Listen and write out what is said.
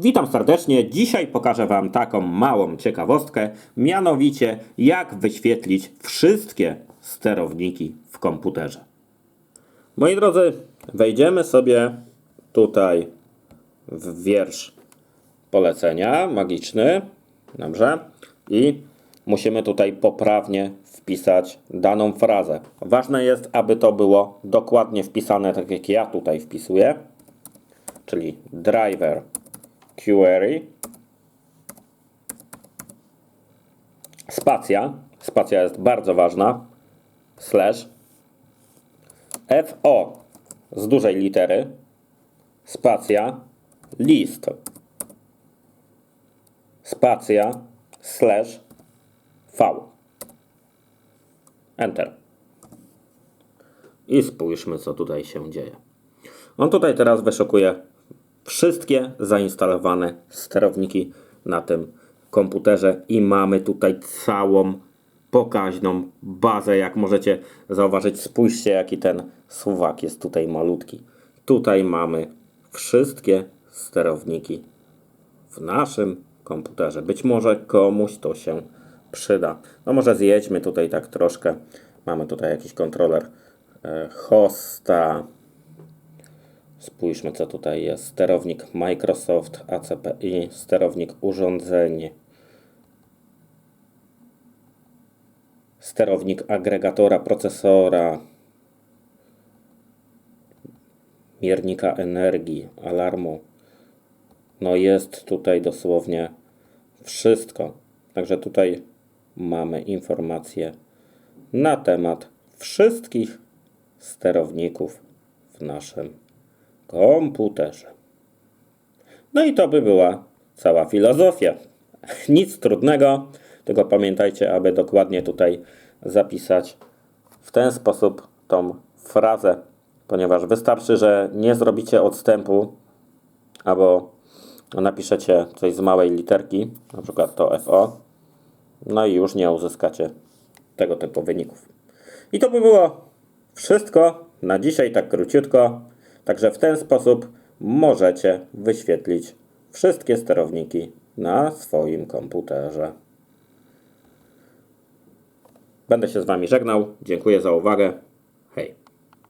Witam serdecznie. Dzisiaj pokażę Wam taką małą ciekawostkę, mianowicie jak wyświetlić wszystkie sterowniki w komputerze. Moi drodzy, wejdziemy sobie tutaj w wiersz polecenia magiczny. Dobrze. I musimy tutaj poprawnie wpisać daną frazę. Ważne jest, aby to było dokładnie wpisane, tak jak ja tutaj wpisuję. Czyli driver query spacja, spacja jest bardzo ważna, slash. FO z dużej litery, spacja, list, spacja, slash. V. Enter. I spójrzmy, co tutaj się dzieje. On tutaj teraz wyszukuje wszystkie zainstalowane sterowniki na tym komputerze i mamy tutaj całą pokaźną bazę. Jak możecie zauważyć, spójrzcie jaki ten suwak jest tutaj malutki. Tutaj mamy wszystkie sterowniki w naszym komputerze. Być może komuś to się przyda. No może zjedźmy tutaj tak troszkę. Mamy tutaj jakiś kontroler e, hosta. Spójrzmy, co tutaj jest. Sterownik Microsoft ACPI, sterownik urządzeń, sterownik agregatora procesora, miernika energii, alarmu. No jest tutaj dosłownie wszystko. Także tutaj mamy informacje na temat wszystkich sterowników w naszym komputerze. No i to by była cała filozofia. Nic trudnego, tylko pamiętajcie, aby dokładnie tutaj zapisać w ten sposób tą frazę, ponieważ wystarczy, że nie zrobicie odstępu albo napiszecie coś z małej literki, na przykład to FO, no i już nie uzyskacie tego typu wyników. I to by było wszystko na dzisiaj, tak króciutko. Także w ten sposób możecie wyświetlić wszystkie sterowniki na swoim komputerze. Będę się z Wami żegnał. Dziękuję za uwagę.